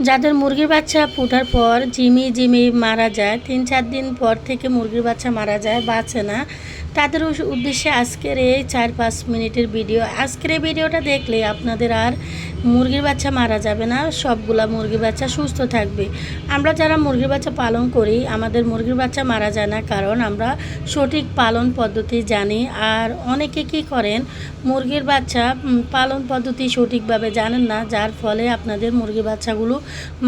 যাদের মুরগির বাচ্চা ফোটার পর জিমি জিমি মারা যায়, তিন চার দিন পর থেকে মুরগির বাচ্চা মারা যায়, বাঁচে না। তাদের উদ্দেশ্যে আজকের এই চার পাঁচ মিনিটের ভিডিও। আজকের এই ভিডিওটা দেখলে আপনাদের আর মুরগির বাচ্চা মারা যাবে না, সবগুলা মুরগির বাচ্চা সুস্থ থাকবে। আমরা যারা মুরগির বাচ্চা পালন করি, আমাদের মুরগির বাচ্চা মারা যায় না কারণ আমরা সঠিক পালন পদ্ধতি জানি। আর অনেকে কি করেন, মুরগির বাচ্চা পালন পদ্ধতি সঠিকভাবে জানেন না, যার ফলে আপনাদের মুরগির বাচ্চাগুলো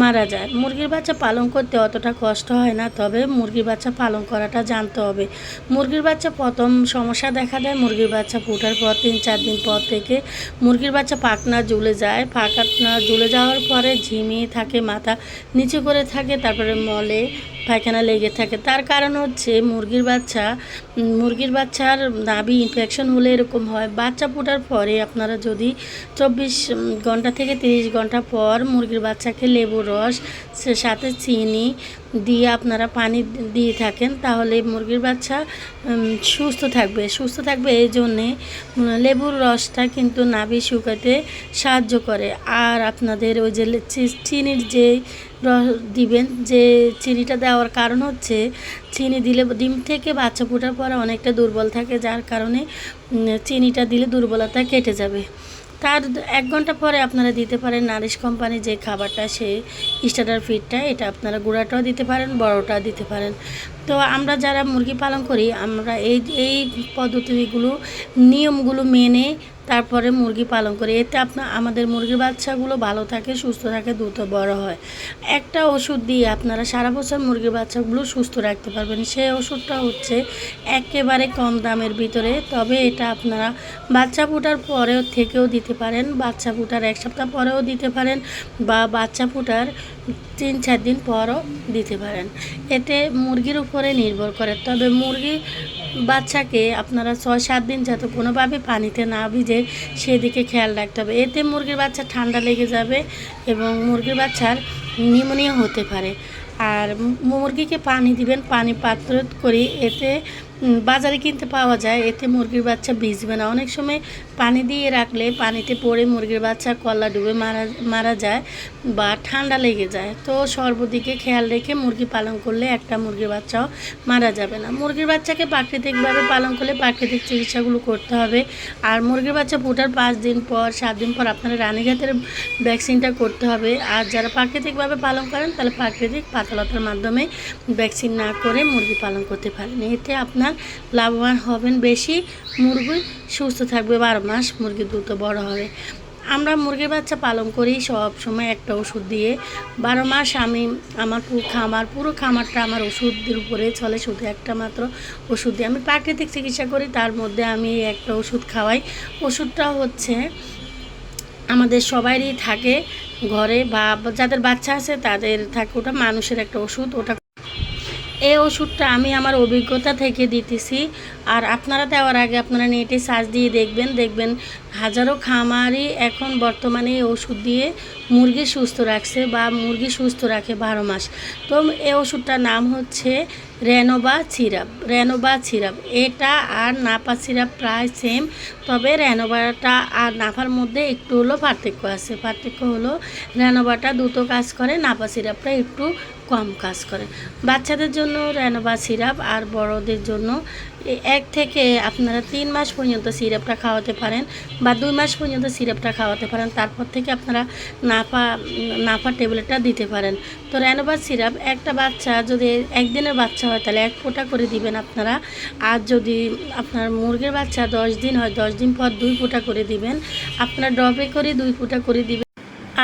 মারা যায়। মুরগির বাচ্চা পালন করতে অতটা কষ্ট হয় না, তবে মুরগির বাচ্চা পালন করাটা জানতে হবে। মুরগির বাচ্চা প্রথম সমস্যা দেখা দেয়, মুরগির বাচ্চা ফোটার পর তিন চার দিন পর থেকে মুরগির বাচ্চা পাখনা ঝুলে যায়। পাখনা ঝুলে যাওয়ার পরে ঝিমিয়ে থাকে, মাথা নিচু করে থাকে, তারপরে মলে, পায়খানা লেগে থাকে। তার কারণ হচ্ছে মুরগির বাচ্চা মুরগির বাচ্চার নাভি ইনফেকশন হলে এরকম হয়। বাচ্চা ফোটার পরে আপনারা যদি চব্বিশ ঘণ্টা থেকে তিরিশ ঘণ্টা পর মুরগির বাচ্চাকে লেবুর রস সাথে চিনি দিয়ে আপনারা পানি দিয়ে থাকেন, তাহলে মুরগির বাচ্চা সুস্থ থাকবে। সুস্থ থাকবে এই জন্যে লেবুর রসটা কিন্তু নাভি শুকাতে সাহায্য করে। আর আপনাদের ওই যে চিনির যে রস দিবেন, যে চিনিটা দেওয়ার কারণ হচ্ছে, চিনি দিলে ডিম থেকে বাচ্চা ফোটার পরে অনেকটা দুর্বল থাকে, যার কারণে চিনিটা দিলে দুর্বলতা কেটে যাবে। তার এক ঘণ্টা পরে আপনারা দিতে পারেন নারিশ কোম্পানি যে খাবারটা সে স্টার্টার ফিডটা এটা আপনারা গুঁড়াটাও দিতে পারেন বড়টা দিতে পারেন। তো আমরা যারা মুরগি পালন করি, আমরা এই এই পদ্ধতিগুলো, নিয়মগুলো মেনে তারপরে মুরগি পালন করি। এতে আপনার আমাদের মুরগির বাচ্চাগুলো ভালো থাকে, সুস্থ থাকে, দ্রুত বড় হয়। একটা ওষুধ দিয়ে আপনারা সারা বছর মুরগির বাচ্চাগুলো সুস্থ রাখতে পারবেন। সেই ওষুধটা হচ্ছে একেবারে কম দামের ভিতরে, তবে এটা আপনারা বাচ্চা ফোটার পরেও থেকেও দিতে পারেন, বাচ্চা ফুটার এক সপ্তাহ পরেও দিতে পারেন বা বাচ্চা ফোটার তিন, চার দিন পরও দিতে পারেন। এতে মুরগির উপরে নির্ভর করে। তবে মুরগি বাচ্চাকে আপনারা ছয়, সাত দিন যাতে কোনোভাবে পানিতে না ভিজে সেদিকে খেয়াল রাখতে হবে। এতে মুরগির বাচ্চা ঠান্ডা লেগে যাবে এবং মুরগির বাচ্চার নিউমোনিয়া হতে পারে। আর মুরগিকে পানি দিবেন, পানি পাত্র করে। এতে বাজারে কিনতে পাওয়া যায়। এতে মুরগির বাচ্চা ভিজবে না। অনেক সময় পানি দিয়ে রাখলে পানিতে পড়ে মুরগির বাচ্চা কল্লা ডুবে মারা মারা যায় বা ঠান্ডা লেগে যায়। তো সর্বদিকে খেয়াল রেখে মুরগি পালন করলে একটা মুরগির বাচ্চাও মারা যাবে না। মুরগির বাচ্চাকে প্রাকৃতিকভাবে পালন করলে প্রাকৃতিক চিকিৎসাগুলো করতে হবে। আর মুরগির বাচ্চা ফোটার পাঁচ দিন পর, সাত দিন পর আপনারা রানীঘাতের ভ্যাকসিনটা করতে হবে। আর যারা প্রাকৃতিকভাবে পালন করেন, তাহলে প্রাকৃতিক পাতলতার মাধ্যমে ভ্যাকসিন না করে মুরগি পালন করতে পারেন। এতে আপনার লাভবান হবেন বেশি। মুরগি সুস্থ থাকবে, বারো মাস মুরগি দ্রুত বড় হবে। আমরা মুরগির বাচ্চা পালন করি সব সময় একটা ওষুধ দিয়ে। বারো মাস আমি আমার পুরো খামার, পুরো খামারটা আমার ওষুধের উপরে চলে, শুধু একটা মাত্র ওষুধ দিয়ে। আমি প্রাকৃতিক চিকিৎসা করি, তার মধ্যে আমি একটা ওষুধ খাওয়াই। ওষুধটা হচ্ছে আমাদের সবারই থাকে ঘরে, বা যাদের বাচ্চা আছে তাদের থাকে, ওটা মানুষের একটা ওষুধ, ওটা এই ওষুধটা আমি আমার অভিজ্ঞতা থেকে দিতেছি। আর আপনারা দেওয়ার আগে আপনারা নেটে সার্চ দিয়ে দেখবেন দেখবেন হাজারো খামারই এখন বর্তমানে এই ওষুধ দিয়ে মুরগি সুস্থ রাখছে বা মুরগি সুস্থ রাখে বারো মাস। তো এই ওষুধটার নাম হচ্ছে রেনোবা সিরাপ রেনোবা সিরাপ। এটা আর নাপা সিরাপ প্রায় সেম তবে রেনোভাটা আর নাফার মধ্যে একটু হলো পার্থক্য আছে। পার্থক্য হলো রেনোভাটা দ্রুত কাজ করে, নাপা সিরাপটা একটু কম কাজ করে। বাচ্চাদের জন্য রেনোভা সিরাপ আর বড়দের জন্য এক থেকে আপনারা তিন মাস পর্যন্ত সিরাপটা খাওয়াতে পারেন বা দুই মাস পর্যন্ত সিরাপটা খাওয়াতে পারেন। তারপর থেকে আপনারা নাফা নাফা ট্যাবলেটটা দিতে পারেন। তো রেনোভা সিরাপ, একটা বাচ্চা যদি একদিনের বাচ্চা হয়, তাহলে এক ফোঁটা করে দিবেন আপনারা। আর যদি আপনার মুরগির বাচ্চা দশ দিন হয়, দশ দিন পর দুই ফোঁটা করে দিবেন। আপনার ডবে করে দুই ফোঁটা করে দিবেন।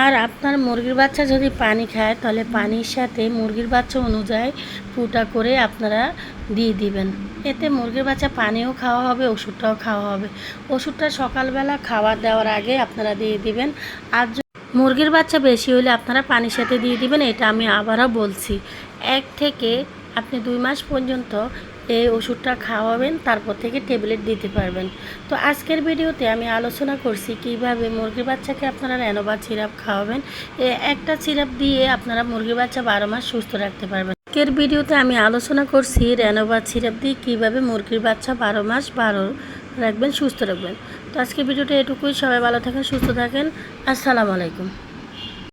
আর আপনার মুরগির বাচ্চা যদি পানি খায়, তাহলে পানির সাথে মুরগির বাচ্চা অনুযায়ী ফুটা করে আপনারা দিয়ে দিবেন। এতে মুরগির বাচ্চা পানিও খাওয়া হবে, ওষুধটাও খাওয়া হবে। ওষুধটা সকালবেলা খাওয়া দেওয়ার আগে আপনারা দিয়ে দিবেন। আর মুরগির বাচ্চা বেশি হলে আপনারা পানির সাথে দিয়ে দিবেন, এটা আমি আবারও বলছি। এক থেকে আপনি দুই মাস পর্যন্ত এই ওষুধটা খাওয়াবেন, তারপর থেকে ট্যাবলেট দিতে পারবেন। তো আজকের ভিডিওতে আমি আলোচনা করছি কীভাবে মুরগির বাচ্চাকে আপনারা রেনোভা সিরাপ খাওয়াবেন। একটা সিরাপ দিয়ে আপনারা মুরগির বাচ্চা বারো মাস সুস্থ রাখতে পারবেন। আজকের ভিডিওতে আমি আলোচনা করছি রেনোভা সিরাপ দিয়ে কীভাবে মুরগির বাচ্চা বারো মাস বারো রাখবেন, সুস্থ রাখবেন। তো আজকের ভিডিওটা এটুকুই। সবাই ভালো থাকেন, সুস্থ থাকেন। আসসালামু আলাইকুম।